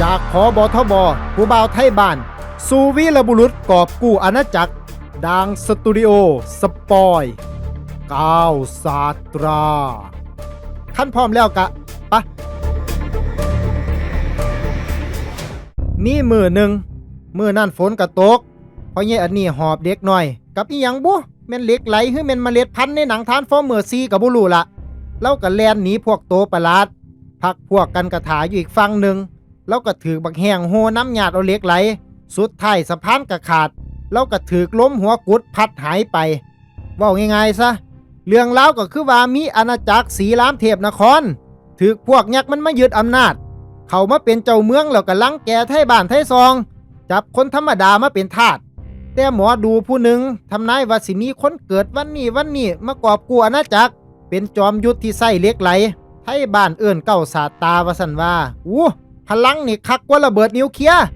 จากขอบทบผู้บ่าวไทยบ้าน สู่วีรบุรุษกอบกู้อาณาจักรดังสตูดิโอ สปอยก้าวสาตราขั้นพร้อมแล้วกะปะมีมือหนึ่งมือนั่นฝนกระตกเพราะเยอันนี้หอบเด็กหน่อย กับอีหยังบุแม่นเล็กไหลหือแม่นเมล็ดพันธุ์ในหนังทานฟอร์เมอร์ซีกับบุรูละแล้วก็แลนหนีพวกโตประหลาดพักพวกกันกระถาอยู่อีกฝั่งหนึ่ง แล้วก็ถือบักแหงโหน้ำหยาดเอาเล็กไหล สุดท้ายสะพานกระขาด แล้วก็ถือล้มหัวกุดพัดหายไปว่าง่ายๆซะ เรื่องราวก็คือว่ามีอาณาจักรสีลามเทพนครถือพวกยักษ์มันมายึดอำนาจ เขามาเป็นเจ้าเมืองแล้วก็ลังแกไทยบ้านไทยซอง จับคนธรรมดามาเป็นทาสแต่หมอดูผู้หนึ่งทำนายว่าสิมีคนเกิดวันนี้วันนี้มากอบกู้อาณาจักร เป็นจอมยุทธที่ไส้เล็กไหลไทยบ้านเอื่นเก้าสาตาวสันว่าอู้ พลังนี่คักกว่าระเบิดนิวเคลียร์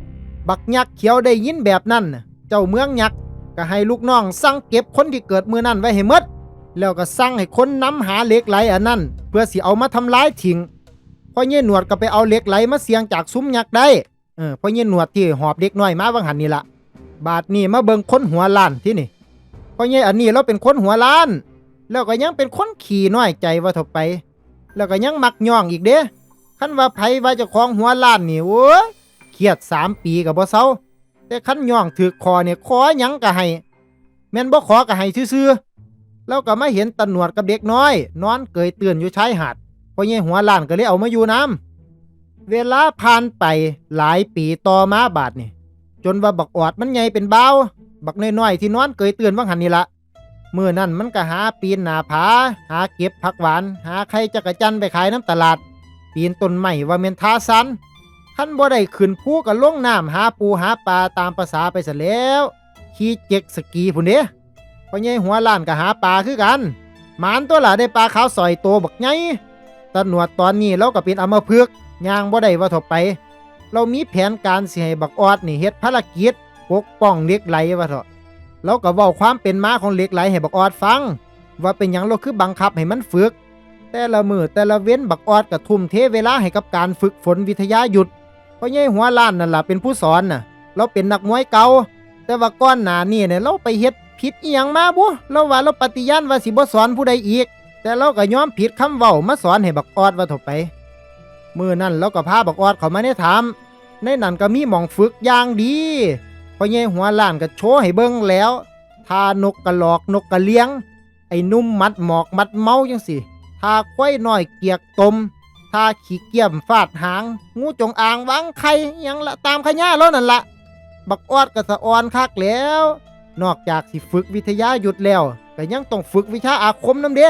บักยักษ์เขียวได้ยินแบบนั้นเจ้าเมืองยักษ์ก็ให้ลูกน้องสั่งเก็บคนที่เกิดมือนั้นไว้ให้หมดแล้วก็สั่งให้คนนำหาเหล็กไหลอันนั้น เพื่อสิเอามาทำลายทิ้งพอเงี้ยหนวดก็ไปเอาเหล็กไหลมาเสียงจากซุ้มยักษ์ได้เออพอเงี้ยหนวดที่หอบเด็กน้อยมาวังหันนี่ละบาดนี้มาเบิ่งคนหัวล้านที่นี่พอเงี้ยอันนี้เราเป็นคนหัวล้าน แล้วก็ยังเป็นคนขี่น้อยใจว่าถอะไป แล้วก็ยังมักย่องอีกเด้ คันว่าไผว่าจะคลองหัวล้านนี่โอ้ยเครียดสามปีกับบ่เซาแต่คันย่องถือคอเนี่ยขอหยังก็ให้แม่นบ่ขอก็ให้ซื่อๆแล้วก็มาเห็นตำรวจกับเด็กน้อย นอนเกยเตือนอยู่ชายหาดพอเงี้ยหัวล้านก็เลยเอามาอยู่น้ำเวลาผ่านไปหลายปีต่อมาบาดนี่จนว่าบักออดมันใหญ่เป็นเบาบักน้อยๆที่นอนเกยเตือนว่างหันนี่ละมื่อนั้นมันก็หาปีนหนาผา หาเก็บผักหวาน หาไข่จักรจันไปขายน้ำตลาด ปีนต้นไม้ว่าเมนทาซันขั้นบ่ได้ขึ้นภูก็ลงน้ำหาปูหาปลาตามภาษาไปซะแล้วขี่เจ็กสกีพุ่นเด้พอใหญ่หัวล้านก็หาปลาคือกันหมานตัวหล่ะได้ปลาขาวสอยโตบักใหญ่ตำรวจตอนนี้เราก็เป็นอมพึกย่างบ่ได้ว่าถบไป เรามีแผนการสิให้บักออดนี่เฮ็ดภารกิจปกป้องเล็กไหลว่าเถอะเราก็เว้าความเป็นมาของเล็กไหลให้บักออดฟัง ว่าเป็นหยังเราคือบังคับให้มันฝึก แต่ละมือแต่ละเว้นบักออดก็ทุ่มเทเวลาให้กับการฝึกฝนวิทยาหยุดเพราะยัยหัวล้านนั่นล่ะเป็นผู้สอนน่ะ เราเป็นนักมวยเก่าแต่ว่าก้อนหนานี่เนี่ยเราไปเฮ็ดผิดอีหยังมาบุเราว่าเราปฏิญาณว่าสิบ่สอนผู้ใดอีก แต่เราก็ยอมผิดคำเว้ามาสอนให้บักออดว่าถอะไปมือนั่นเราก็พาบักออดเข้ามาในถามในนั้นก็มีหมองฝึกอย่างดีพอเย่หัวล้านก็โชว์ให้เบิ่งแล้วทานกกระหลอกนกกระเลี้ยง ไอ้นุ่มมัดหมอกมัดเมาจังสิ ทาควายน้อยเกียกตมทาขี้เกียมฟาดหาง งูจงอางวางไข่ยังละตามขย่าแล้วนั่นละ บักออดก็สะออนคักแล้ว นอกจากสิฝึกวิทยาหยุดแล้วก็ยังต้องฝึกวิชาอาคมน้ำเด้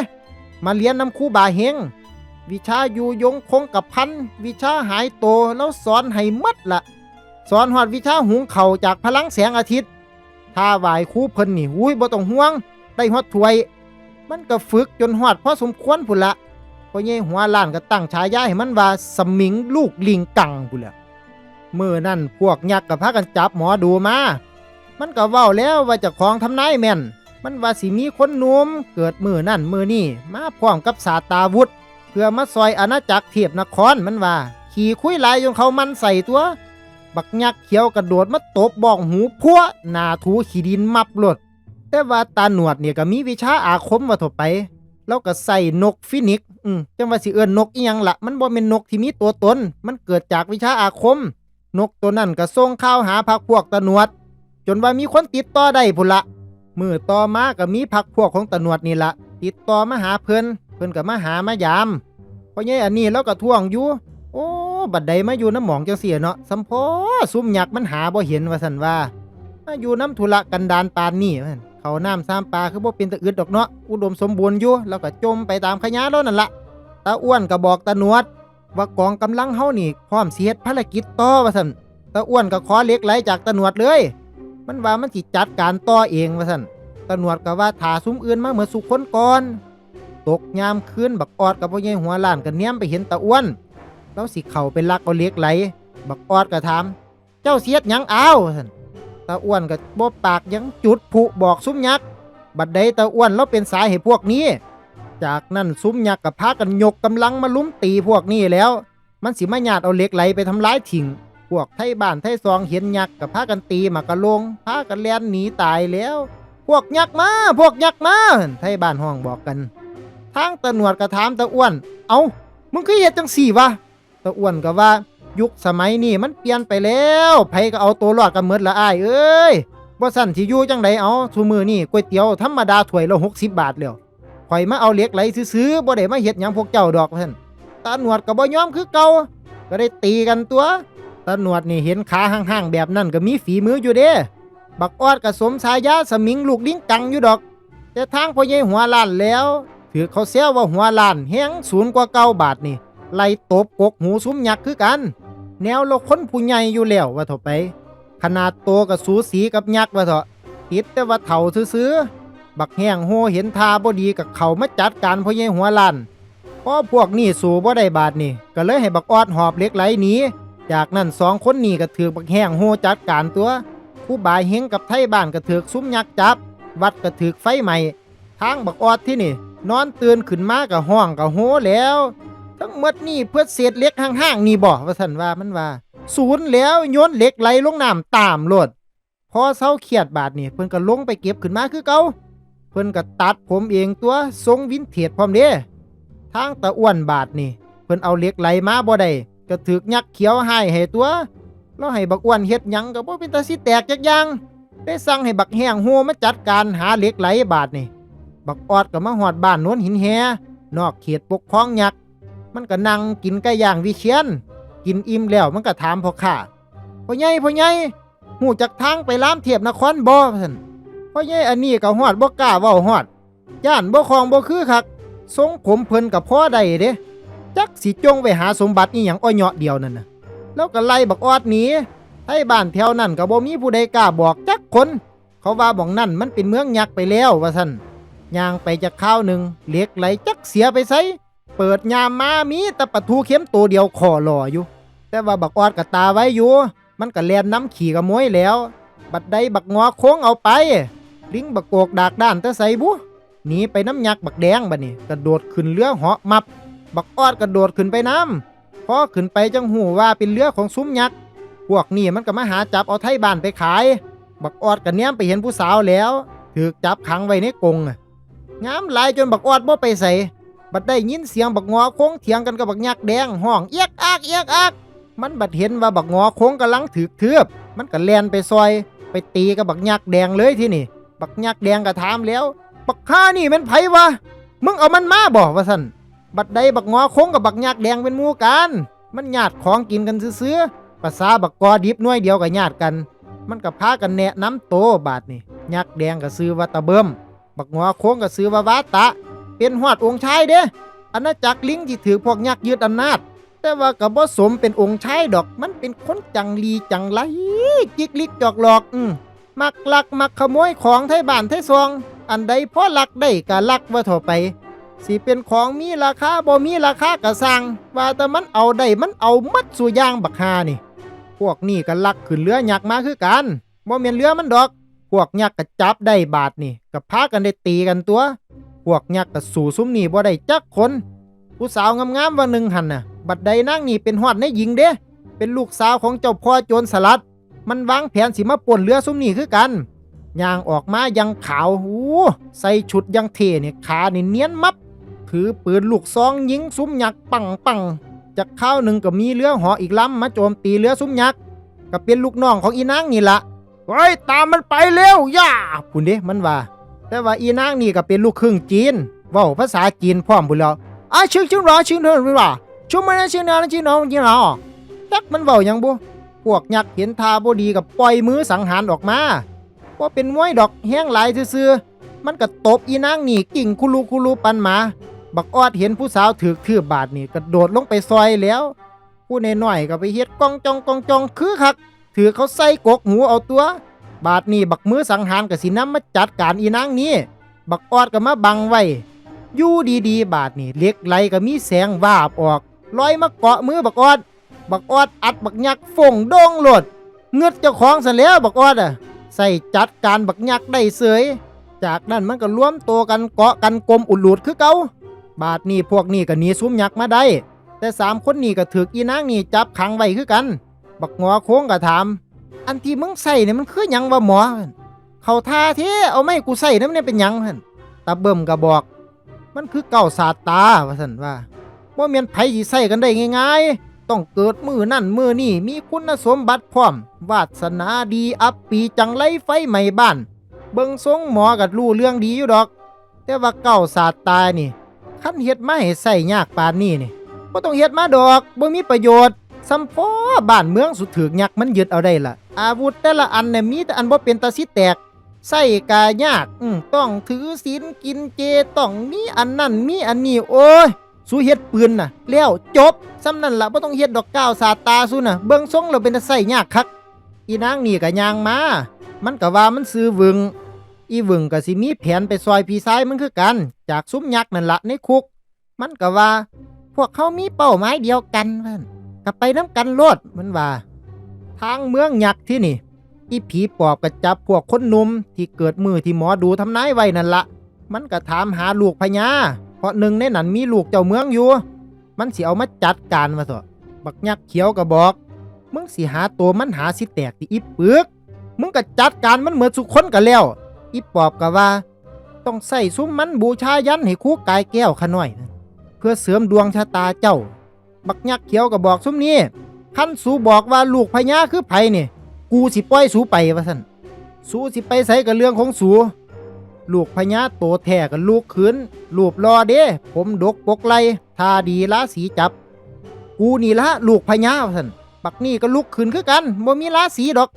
มาเรียนน้ำคู่บาเฮงวิชาอยู่ยงคงกับพัน วิชาหายโตแล้วสอนให้มัดละสอนหอดวิชาหุงเข่าจากพลังแสงอาทิตย์ ถ้าไหวคู่เพิ่นนี่หุ้ยบ่ต้องห่วง ได้ฮอดถวย มันก็ฝึกจนหอดพอสมควรพุ่นละพอเย่หัวล้านก็ตั้งฉายาให้มันว่าสมิงลูกลิงกังพุ่นละมือนั่นพวกยักษ์ก็พากันจับหมอดูมา มันก็เว้าแล้วว่าจะของทำนายแม่น มันว่าสิมีคนหนุ่มเกิดมือนั่นมือนี่มาพร้อมกับสาตาวุธ เพื่อมาซอยอาณาจักรเทียบนครมันว่า ขี่คุยลายจนเขามันใส่ตัว บักยักษ์เขียวกระโดดมาตบบ้องหูพัวหนาถูขีดินมับหลด แต่ว่าตาหนวดเนี่ยก็มีวิชาอาคมว่าถบไป แล้วก็ใส่นกฟินิกซ์อืมจังว่าสิเอิ้นนกอีหยังละมันบ่เป็นนกที่มีตัวตน มันเกิดจากวิชาอาคม นกตัวนั้นก็ส่งข่าวหาพักพวกตาหนวด จนว่ามีคนติดต่อได้พุ่นละมือต่อมาก็มีพักพวกของตาหนวดนี่ละติดต่อมาหาเพิ่นเพิ่นก็มาหามายามเพราะไงอันนี้เราก็ท่วงอยู่ โอ้ บัดใดมาอยู่น้ำหมองจังเสียเนาะสัมพอซุ่มหยักมันหาบ่เห็นว่าสันว่า มาอยู่น้ำธุระกันดานปานนี่ว่าซั่น เขาน้ำซ้ำปลาคือบ่เป็นตะอึดดอกเนาะอุดมสมบูรณ์อยู่แล้วก็จมไปตามขยะแล้วนั่นละตาอ้วนก็บอกตาหนวด ว่ากองกำลังเฮานี่พร้อมสิเฮ็ดภารกิจต่อว่าซั่นตาอ้วนก็ขอเล็กไหลจากตาหนวดเลย มันว่ามันสิจัดการต่อเองว่าซั่นตาหนวดก็ว่าถาซุ้มอื่นมาเหมือนสุคนก่อนตกยามคืนบักออดกับพ่อใหญ่หัวล้านก็เนียมไปเห็นตาอ้วนแล้วสิเข่าเป็นลักเอาเล็กไหล บักออดก็ถาม เจ้าเสียดหยังอ้าวท่น ตาอ้วนก็บ่ปากยังจุดผุบอกซุ้มยักษ์บัดใดตาอ้วนเราเป็นสายให้พวกนี้ จากนั้นซุ้มยักษ์ก็พากันยกกำลังมาลุ้มตีพวกนี้แล้ว มันสิมาญาติเอาเหล็กไหลไปทำร้ายทิ้งพวกไทบ้านไทซองเห็นยักษ์กับพากันตีมากกะลงพากันแล่นหนีตายแล้ว พวกยักษ์มา พวกยักษ์มาไทบ้านห้องบอกกันทางตะหนวดก็ถามตะอ้วน เอามึงคือเฮ็ดจังสี่วะตะอ้วนก็ว่า ยุคสมัยนี้มันเปลี่ยนไปแล้วไผก็เอาตัวรอดกันหมดละอ้ายเอ้ยบ่สั่นสิอยู่จังไดเอาซุมือนี้ก๋วยเตี๋ยวธรรมดาถ้วยละ60 บาทแล้วข่อยมาเอาเหล็กไหลซื้อๆบ่ได้มาเฮ็ดหยังพวกเจ้าดอกว่าซั่นตาหนวดก็บ่ยอมคือเก่าก็ได้ตีกันตัวตาหนวดนี่เห็นขาห่างๆแบบนั้นก็มีฝีมืออยู่เด้บักออดก็สมฉายาสมิงลูกลิ้งกังอยู่ดอก แต่ทางพ่อใหญ่หัวล้านแล้วถือเขาเสียว่าหัวล้านแฮงศูนย์กว่าเก้าบาทนี่ไล่ตบกกหูซุ้มยักษ์คือกัน แนวเราคนผู้ใหญ่อยู่แล้วว่าเถอะไป ขนาดโตกับสูสีกับยักษ์ว่าเถอะติดแต่ว่าเถ่าซื้อๆบักแห้งโหเห็นทาบ่ดีกับเขามาจัดการพ่อใหญ่หัวล้านพอพวกนี่สู่บ่ได้บาทนี่ ก็เลยให้บักออดหอบเล็กไหลหนีจากนั้นสองคนนี่ก็ถือบักแห้งโหจัดการตัวผู้บายเฮงกับไทบ้านก็ถือซุ้มยักษ์จับ วัดก็ถือไฟใหม่ทางบักออดที่นี่ นอนตื่นขึ้นมากับห้องกับโหแล้ว ทั้งหมดนี่เพื่อเศษเหล็กห่างๆนี่บ่ว่าสันว่ามันว่า ศูนย์แล้วโยนเหล็กไหลลงน้ำตามโลดพอเศร้าเครียดบาดนี่เพิ่นก็ลงไปเก็บขึ้นมาคือเก่าเพิ่นก็ตัดผมเองตัวทรงวินเทจพร้อมเด้ทางตะอ้วนบาดนี่ เพิ่นเอาเหล็กไหลมาบ่ได้ก็ถึกยักเขียวให้ให้ตัวแล้วให้บักอ้วนเฮ็ดหยังก็บ่เป็นตาสิแตกจักอย่างได้สั่งให้บักแห้งโหมาจัดการหาเหล็กไหลบาดนี่ บักออดก็มาหอดบ้านโน้นหินแฮนอกเขตปกครองยักษ์ มันก็นั่งกินไก่ย่างวิเชียน กินอิ่มแล้วมันก็ถามพ่อข้าพ่อใหญ่พ่อใหญ่หูจักทางไปล้ามเทียบนครบ่ท่านพ่อใหญ่อันนี้ก็ฮอดบ่กล้าเว้าฮอดย่านบ่คลองบ่คือคักทรงผมเพิ่นกับพ่อใดเด้จักสิจงไปหาสมบัติอีหยังอ้อยเหยาะเดียวนั่นน่ะแล้วก็ไล่บักออดหนีให้บ้านแถวนั้นก็บ่มีผู้ใดกล้าบอกจักคน เขาว่าบ่องนั่นมันเป็นเมืองยักษ์ไปแล้วว่าซั่นย่างไปจากข้าวหนึ่งเหล็กไหลจักเสียไปไส เปิดยามมามีแต่ปลาทูเข็มตัวเดียวคอรออยู่ แต่ว่าบักออดกับตาไว้อยู่ มันก็แลนน้ำขี่กระมวยแล้ว บัดใดบักงอโค้งเอาไป ลิงบักโกกดากด้านแต่ใส่บุหนีไปน้ำยักบักแดงบัดนี้กระโดดขึ้นเรือเหาะมับ บักออดกระโดดขึ้นไปน้ำพอขึ้นไปจังหูว่าเป็นเรือของซุ้มยักษ์พวกนี้มันก็มาหาจับเอาไทยบ้านไปขาย บักออดกับเนี้ยไปเห็นผู้สาวแล้วถูกจับขังไว้ในกรงงามหลายจนบักออดบ่ไปใส่ บัดได้ยินเสียงบักงอโค้งเถียงกันกับบักยักษ์แดงห้องเอียกอักเอียกอักมันบัดเห็นว่าบักงอโค้งกำลังถือเทือบมันก็แลนไปซอย ไปตีกับบักยักษ์แดงเลยที่นี่ บักยักษ์แดงก็ถามแล้ว บักข้านี่เป็นไผวะมึงเอามันมาบ่ว่าซั่นบัดใดบักงอโค้งกับบักยักษ์แดงเป็นมู่กัน มันญาติของกินกันซื่อภาษาบักกอดิบหน่วยเดียวกับญาติกัน มันก็พากันแนะน้ำโตบาดนี่ยักษ์แดงก็ซื้อว่าตะเบิ่มบักงอโค้งก็ซื้อว่าวาตะ เป็นหอดองค์ชายเด้อาณาจักรลิงที่ถือพวกยักษ์ยึดอำนาจ แต่ว่ากับบ่สมเป็นองค์ชายดอก มันเป็นคนจังลีจังไรจิกลิกจอกหลอกอืมมักลักมักขโมยของไทยบ้านไทยซอง อันใดพอลักได้ก็ลักว่าเถอไป สิเป็นของมีราคาบ่มีราคาก็สร้างว่าแต่มันเอาได้มันเอามัดสู่ย่างบักฮานี่ พวกนี่ก็ลักขึ้นเรือยักษ์มาคือกันบ่แม่นเรือมันดอก พวกยักษ์ก็จับได้บาทนี่ก็พากันได้ตีกันตัว พวกยักษ์ก็สู่ซุ้มนี่บ่ได้จักคนผู้สาวงามๆว่าหนึ่งหันน่ะ บัดใดนางนี่เป็นฮอดในหญิงเด้เป็นลูกสาวของเจ้าพ่อโจรสลัด มันวางแผนสิมาป่วนเรือซุ้มนี่คือกันย่างออกมายังขาวหูใส่ชุดยังเท่เนี่ยขานี่เนียนมับ ถือปืนลูกซองยิงซุ้มยักษ์ปังปังจากข้าวหนึ่งก็มีเรือหออีกลำมาโจมตีเรือซุ้มยักษ์ก็เป็นลูกน้องของอีนางนี่ละเฮ้ยตามมันไปเร็วย่าพุ่นเด้มันว่า แต่ว่าอีนางนี่ก็เป็นลูกครึ่งจีนเว้าภาษาจีนพร้อมบุญแล้วอาชื่อชื่อรอชื่อเธอหรือว่าชื่อมันชื่อนาชื่อน้องชื่อเราจักมันเว้าหยังบุพวกยักษ์เห็นทาบดีกับปล่อยมือสังหารออกมาบ่เป็นมวยดอกแห้งหลายซื่อมันก็ตบอีนางนี่กิ่งคุลูคุลูปันหมา บักออดเห็นผู้สาวถือคืบบาดนี่ก็โดดลงไปซอยแล้ว ผู้น้อยก็ไปเฮ็ดกองจองกองจองคือคัก ถือเขาใส่กกหูเอาตัว บาดนี้บักมือสังหารกับสิน้ำมาจัดการอีนางนี้ บักออดก็มาบังไว้อยู่ดีๆ บาดนี้เล็กไหลก็มีแสงวาบออกลอยมาเกาะมือบักออด บักออดอัดบักยักษ์ฟงโดงโลดเงือดเจ้าของซะแล้วบักออดอะใส่จัดการบักยักษ์ได้เสย จากนั้นมันก็รวมตัวกันเกาะกันกลมอุดหลุดคือเก่าบาดนี้พวกนี้ก็หนีซุ้มยักษ์มาได้ แต่สามคนนี้ก็ถืออีนางนี่จับขังไว้คือกันบบักงอโค้งก็ถาม อันที่มึงใส่เนี่ยมันคือหยังวะหมอเขาทาเท่เอาไม่กูใส่น้ำเนี่ยเป็นหยังเพิ่นตาเบิ่มก็บอก มันคือเก่าสาตาว่าซั่นว่าบ่แม่นไผสิใส่กันได้ง่ายๆ ต้องเกิดมือนั่นมือนี่มีคุณสมบัติพร้อม วาสนาดีอัปปีจังไรไฟใหม่บ้าน เบิ่งทรงหมอก็รู้เรื่องดีอยู่ดอก แต่ว่าเก่าสาตานี่คันเฮ็ดมาให้ใส่ยากปานนี้นี่บ่ต้องเฮ็ดมาดอกบ่มีประโยชน์ซ้ำพอบ้านเมืองสุดถึกยักมันยึดเอาได้ล่ะ อาวุธแต่ละอันเนี่ยมีแต่อันบ่เป็นตาสิแตกใส่กายากอืมต้องถือศีลกินเจต้องมีอันนั่นมีอันนี้โอ้ยสู้เฮ็ดปืนน่ะแล้วจบซ้ำนั่นละบ่ต้องเฮ็ดดอกก้าวสาตาสู้น่ะเบิ่งทรงแล้วเป็นตาใส่ยากคักอีนางนี่ก็ย่างมา มันก็ว่ามันซื้อวึง อีวึงก็สิมีแผนไปซอยพี่ซ้ายมันคือกัน จากซุ้มยักษ์นั่นละในคุก มันก็ว่า พวกเขามีเป้าหมายเดียวกันเพิ่นก็ไปน้ำกันโลดมันว่า ทางเมืองหยักที่นี่ อีผีปอบก็จับพวกคนหนุ่มที่เกิดมือที่หมอดูทำนายไว้นั่นละ มันก็ถามหาลูกพญาเพราะหนึ่งในนั้นมีลูกเจ้าเมืองอยู่ มันสิเอามาจัดการมาสิบักยักษ์เขียวก็บอก มึงสิหาตัวมันหาสิแตกที่อีปึกมึงก็จัดการมันเหมือนสุกคนกันแล้ว อีปอบก็ว่า ต้องใส่ซุ้มมันบูชายันให้คู่กายแก้วขะหน่อย เพื่อเสริมดวงชะตาเจ้า บักยักษ์เขียวก็บอกซุ้มนี้ ขั้นสูบอกว่าลูกพญาคือไผนี่กูสิปล่อยสูไปว่าสันสูสิไปใส่กับเรื่องของสูลูกพญาโตแท้กันลูกขืนรูปรอเด้ ผมดกปกไลทาดีละสีจับ กูนี่ละลูกพญาว่าสันบักนี่ก็ลูกขืนคือกันบ่มีราสีดอก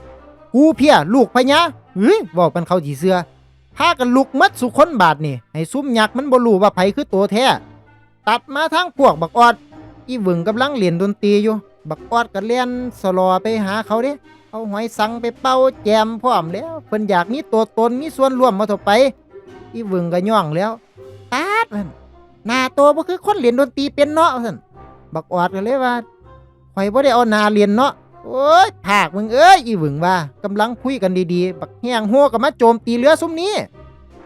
กูเพียลูกพญาเฮ้ยบอกเป็นเขาจีเสือพากันลุกมัดสุคนบาทนี่ให้ซุ้มยักษ์มันบ่รู้ว่าไผคือตัวแท้ตัดมาทางพวกบักออดอีหวึงกำลังเล่นดนตรีอยู่ บักออดก็เล่นสลอไปหาเขาเด้เอาหอยสังไปเป่าแจมพร้อมแล้วเพิ่นอยากมีตัวตนมีส่วนร่วมมาเถอะไป อีหวึงก็ย่องแล้วตาดมันหน้าโตบ่คือคนเล่นดนตรีเป็นเนาะซั่นบักออดก็เลยว่าข่อยบ่ได้เอาหน้าเรียนเนาะโอ้ยภาคมึงเอ้ยอีหวึงว่ากำลังคุยกันดีๆ บักแห้งโหก็มาโจมตีเรือซุ้มนี้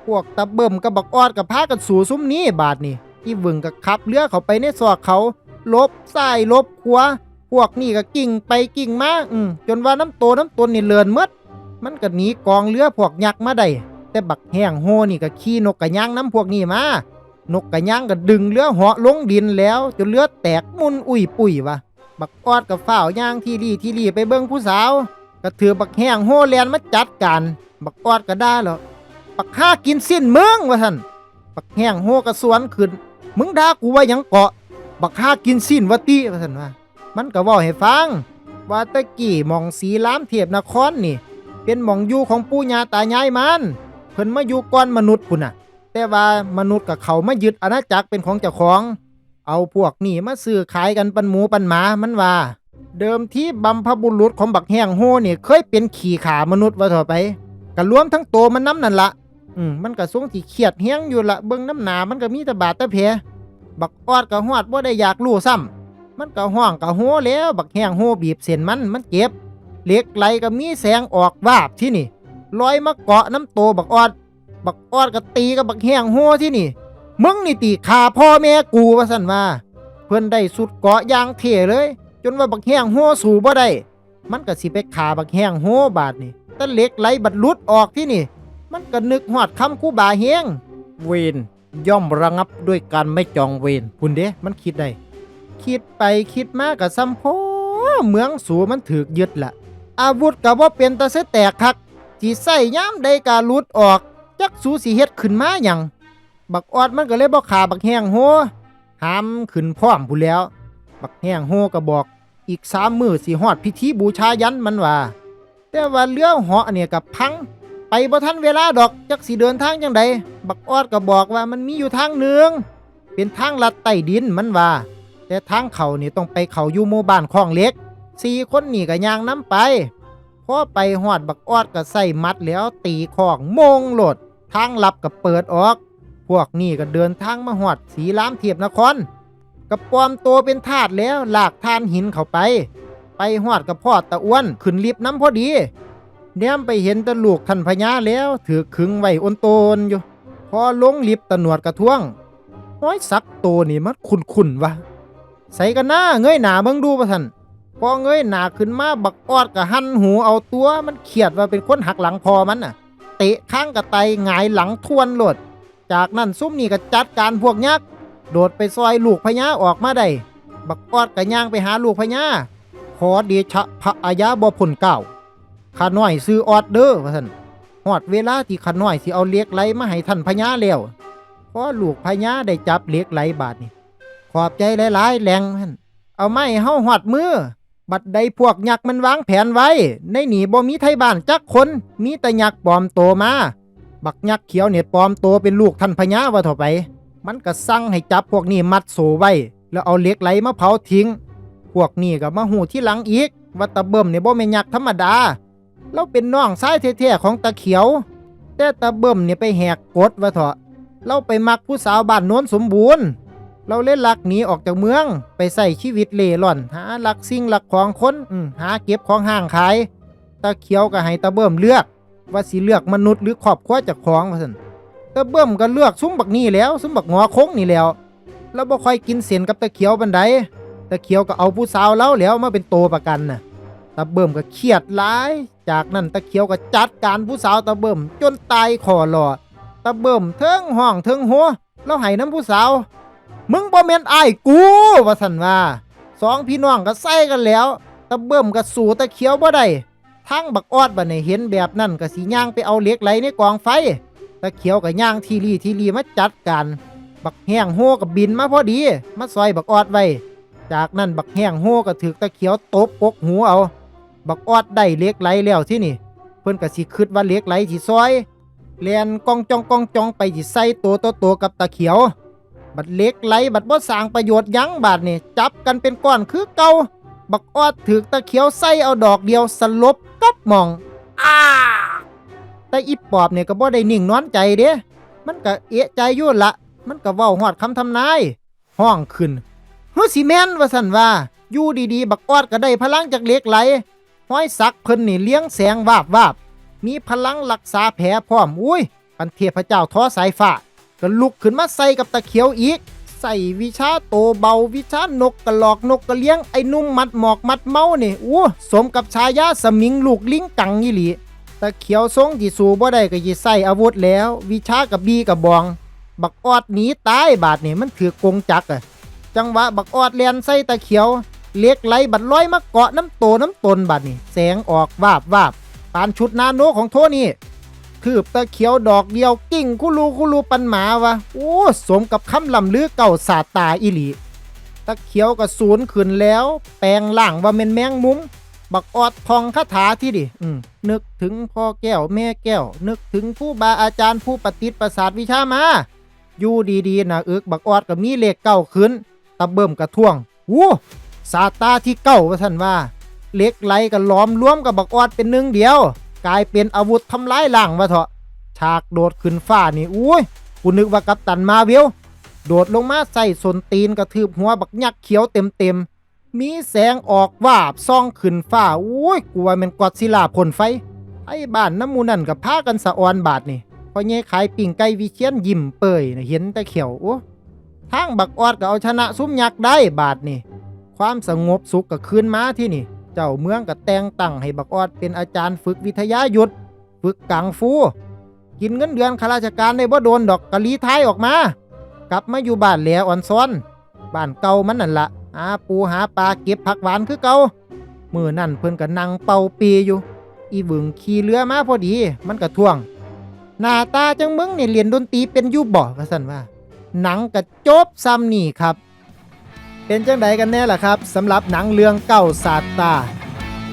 พวกตะเบิ่มกับบักออดกับพากันสู่ซุ้มนี้บาดนี่อีหวึงก็ขับเรือเข้าไปในซอกเขาลบซ้ายลบขวา พวกนี่ก็กิ่งไปกิ่งมาอืมจนว่าน้ำโตน้ำตนนี่เลือนมดมันก็หนีกองเรือพวกยักษ์มาได้แต่บักแห้งโหนี่ก็ขี่นกกระย่างน้ำพวกนี้มานกกระย่างก็ดึงเรือเหาะลงดินแล้ว จนเรือแตกมุนอุ้ยปุยวะบักออดกับฝ้าวย่างที่รีที่รีไปเบิ่งผู้สาวก็ถือบักแห้งโหแลนมาจัดการบักออดก็ได้หรอกบักห้ากินสิ้นเมืองวะท่านบักแห้งโหก็สวนขึ้นมึงด่ากูว่ายังเกาะ บักห้ากินสิ้นวะติวะท่านว่า มันก็ว่าให้ฟัง ว่าตะกี้หมองสีล้ามเทียบนครนี่ เป็นหมองอยู่ของปู่ย่าตายายมัน เพิ่นมาอยู่ก่อนมนุษย์พุ่นน่ะ แต่ว่ามนุษย์กับเขามายึดอาณาจักรเป็นของเจ้าของ เอาพวกนี่มาซื้อขายกันปันหมูปันหมามันว่า เดิมที่บัมพบุรุษของบักแห้งโฮนี่เคยเป็นขี่ขามนุษย์ว่าเถอไปก็รวมทั้งโตวมันน้ำนั่นละอืมมันก็ทรงที่เครียดเฮี้ยงอยู่ละเบิ่งน้ำหนามันก็มีแต่บาดแต่แผลบักออดก็ฮอดบ่ได้อยากรู้ซ้ำ มันก็ห้องก็โหแล้ว บักแห้งโหบีบเส้นมันมันเจ็บเหล็กไหลก็มีแสงออกวาบที่นี่ลอยมาเกาะน้ำโตบักออด บักออดก็ตีกับบักแห้งโหที่นี่มึงนี่ตีขาพ่อแม่กูว่าสั่นว่า เพื่อนได้สุดเกาะยางเท่เลย จนว่าบักแห้งโหสู่บ่ได้ มันก็สิไปขาบักแห้งโหบาดนี่แต่เหล็กไหลบัดลุดออกที่นี่ มันก็นึกหอดคำคู่บาเฮงเวนย่อมระงับด้วยการไม่จองเวนพุ่นเด้มันคิดได้ คิดไปคิดมากับซ้ำโพเมืองสูมันถือกยึดละอาวุธกับว่าเป็นตะเสแตกคักจีใส่ย่ามใดกาลุดออก จักสูสีเฮ็ดขึ้นมาหยังบักออดมันก็เลยบ่ขาบักแห้งโหหามขึ้นพร้อมผู้แล้ว บักแห้งโหก็บอก อีกสามมือสิฮอดพิธีบูชายันมันว่า แต่ว่าเรือเหาะเนี่ยกับพัง ไปบ่ทันเวลาดอกจักสิเดินทางจังใดบักออดก็บอกว่ามันมีอยู่ทางหนึ่งเป็นทางลัดใต้ดินมันว่า แต่ทางเขานี่ต้องไปเขาอยู่หมู่บ้านคลองเล็กสี่คนนี่ก็ย่างน้ำไปพอไปหอดบักออดก็ใส่มัดแล้วตีของมงโหลดทางลับก็เปิดออก พวกนี่ก็เดินทางมาหอดสีล้ามเทียบนครก็ปลอมตัวเป็นทาสแล้วหลากทานหินเข้าไป ไปหอดกับพ่อตะอ้วนขึ้นลิฟต์น้ำพอดีแนมไปเห็นตะลูกท่านพญาแล้ว ถือขึงไว้อนโตนอยู่ พอลงลิฟต์ตะหนวดกระท้วงห้อยสักโตนี่มันคุนๆวะ ใส่กันหน้าเงยหนาเบิ่งดูประทันพอเงยหน้าขึ้นมาบักออดก็หันหูเอาตัวมันเครียดว่าเป็นคนหักหลังพอมันน่ะ เตะข้างกระไตหงายหลังทวนโลด จากนั้นซุ่มนี่ก็จัดการพวกยักษ์โดดไปซอยลูกพญาออกมาได้บักออดก็ย่างไปหาลูกพญาขอเดชะพระอาญาบ่พ้นเกล้าข้าน้อยซื้อออดเด้อว่าซั่นฮอดเวลาที่ข้าน้อยสิเอาเล็กไหลมาให้ท่านพญาแล้วพอลูกพญาได้จับเล็กไหลบาดนี่ ขอบใจหลายๆแรงหั่นเอาไม้เฮาหอดมือ บัดใดพวกยักษ์มันวางแผนไว้ ในหนีบ่มีไทยบ้านจักคน มีแต่ยักษ์ปลอมโตมา บักยักษ์เขียวเนี่ยปลอมโตเป็นลูกท่านพญาว่าเถอะไป มันก็สั่งให้จับพวกนี้มัดโซไว้ แล้วเอาเหล็กไหลมาเผาทิ้ง พวกนี้ก็มาหูที่หลังอีก ว่าตาเบิ่มเนี่ยบ่แม่นยักษ์ธรรมดา เราเป็นน้องชายแท้ๆของตาเขียว แต่ตาเบิ่มเนี่ยไปแหกกฎว่าเถอะ เราไปมักผู้สาวบ้านโน้นสมบูรณ์ เราเล่นลักหนีออกจากเมือง ไปใส่ชีวิตเล่ร่อน หาลักสิ่งลักของคนหาเก็บของห่างขายตาเขียวก็ให้ตาเบิ่มเลือก ว่าสิเลือกมนุษย์หรือครอบครัวจากของว่าซั่นตาเบิ่มก็เลือกซุ้มบักนี่แล้วซุ้มบักงอคงนี่แล้วแล้วบ่ค่อยกินเสียนกับตาเขียวบันไดตาเขียวก็เอาผู้สาวเล้าแล้วมาเป็นโตประกันน่ะตาเบิ่มก็เครียดหลาย จากนั้นตาเขียวก็จัดการผู้สาวตาเบิ่มจนตายคอหลอดตาเบิ่มเทิงห้องเทิงหัวแล้วให้น้ำผู้สาว มึงบ่แม่นอ้ายกูว่าซั่นว่าสองพี่น้องก็ใส่กันแล้วตะเบิ่มก็สู่ตะเขียวบ่ได้ทั้งบักออดบัดนี้เห็นแบบนั้นก็สิย่างไปเอาเหล็กไหลในกองไฟตะเขียวก็ย่างทีรีทีรีมาจัดการบักแห้งโฮก็บินมาพอดี มาซอยบักออดไว้ จากนั้นบักแห้งโฮก็ถึกตะเขียวตบปกหูเอา บักออดได้เหล็กไหลแล้วที่นี่ เพิ่นก็สิคิดว่าเหล็กไหลสิซอยแลนกองจองกองจองไปสิใส่ตัวโตๆกับตะเขียว บัดเล็กไหลบัดบ่สร้างประโยชน์ยังบาดนี่จับกันเป็นก้อนคือเก่าบักออดถือตะเขียวใส่เอาดอกเดียวสลบกับหมองอ้าแต่อีปอบเนี่ยก็บ่ได้นิ่งนอนใจเด้ มันก็เอะใจอยู่ละ มันก็เว้าฮอดคำทำนาย ห้องขึ้นเฮ้ยสิแม่นว่าซั่นว่า อยู่ดีๆ บักออดก็ได้พลังจากเล็กไหล ห้อยสักเพิ่นนี่เลี้ยงแสงวาบวาบมีพลังรักษาแผลพร้อม อุ้ยปันเทพเจ้าทอสายฟ้า ก็ลุกขึ้นมาใส่กับตะเขียวอีก ใส่วิชาโตเบาวิชานกกระหลอกนกกระเลี้ยงไอ้นุ่มมัดหมอกมัดเมาเนี่ยอู้สมกับชายาสมิงลูกลิงกังยี่หลีตะเขียวทรงที่สูบ่ได้ก็ยิใส่อาวุธแล้ว วิชากับบีกับบอง บักออดหนีตายบาดนี่มันถือกงจักอะจังหวะบักออดเลียนใส่ตะเขียวเล็กไหลบัดลอยมาเกาะน้ำโตน้ำตนบาดนี่แสงออกวาบวาบปานชุดนาโนของโทนี่ คืบตะเขียวดอกเดียวกิ่งคุลูคุลูปันหมาวะโอ้สมกับคำลำลือเก่าสาตาอิลี ตะเขียวก็สูนย์ขึ้นแล้ว แปลงล่างว่าเม็นแมงมุม บักออดทองคาถาที่ดิอืมนึกถึงพ่อแก้วแม่แก้ว นึกถึงผู้บาอาจารย์ผู้ปฏิติประสาทวิชามาอยู่ดีๆนะเอิกบักออดก็มีเลขเก้าขึ้นตะเบิ่มกระท่วงวู้สาตาที่เก้าว่าท่านว่า เล็กไหลก็ล้อมรวมกับบักออดเป็นหนึ่งเดียว กลายเป็นอาวุธทำร้ายล่างวะเถอะฉากโดดขึ้นฟ้านี่อุ้ยกูนึกว่ากัปตันมาเวลโดดลงมาใส่สนตีนกระทืบหัวบักยักษ์เขียวเต็มเต็มมีแสงออกวาบซ่องขึ้นฟ้าอุ้ยกูว่ามันกอดศิลาพ่นไฟ ไอ้บ้านน้ำมูนั่นกับพากันสะออนบาดนี่พอเงี้ยขายปิ่งไก่วิเชียนยิ้มเปยนะเห็นแต่เขียวโอ้ทางบักออดก็เอาชนะซุ้มยักษ์ได้บาดนี่ความสงบสุขก็คืนมาที่นี่ เจ้าเมืองก็แต่งตั้งให้บักออดเป็นอาจารย์ฝึกวิทยายุทธฝึกกังฟู กินเงินเดือนข้าราชการได้บ่โดนดอกกะลีท้ายออกมา กลับมาอยู่บ้านแหลอ่อนซ้อน บ้านเก่ามันนั่นละหาปูหาปลาเก็บผักหวานคือเก่ามือนั่นเพิ่นก็นั่งเป่าปีอยู่ อีบึงขี่เรือมาพอดี มันก็ท่วง หน้าตาจังมึงนี่เรียนดนตรีเป็นยู่บ่ว่าซั่นว่า หนังก็จบซ้ำนี่ครับ เป็นจังใดกันแน่ล่ะครับสำหรับหนังเรื่องเก้าสาตา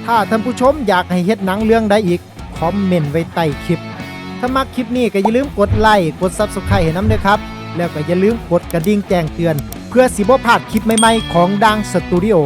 ถ้าท่านผู้ชมอยากให้เฮ็ดหนังเรื่องใดอีก คอมเมนต์ไว้ใต้คลิป ถ้ามักคลิปนี้ก็อย่าลืมกดไลค์กด Subscribe ให้น้ำด้วยครับ แล้วก็อย่าลืมกดกระดิ่งแจ้งเตือน เพื่อสิบ่พลาดคลิปใหม่ๆของดังสตูดิโอ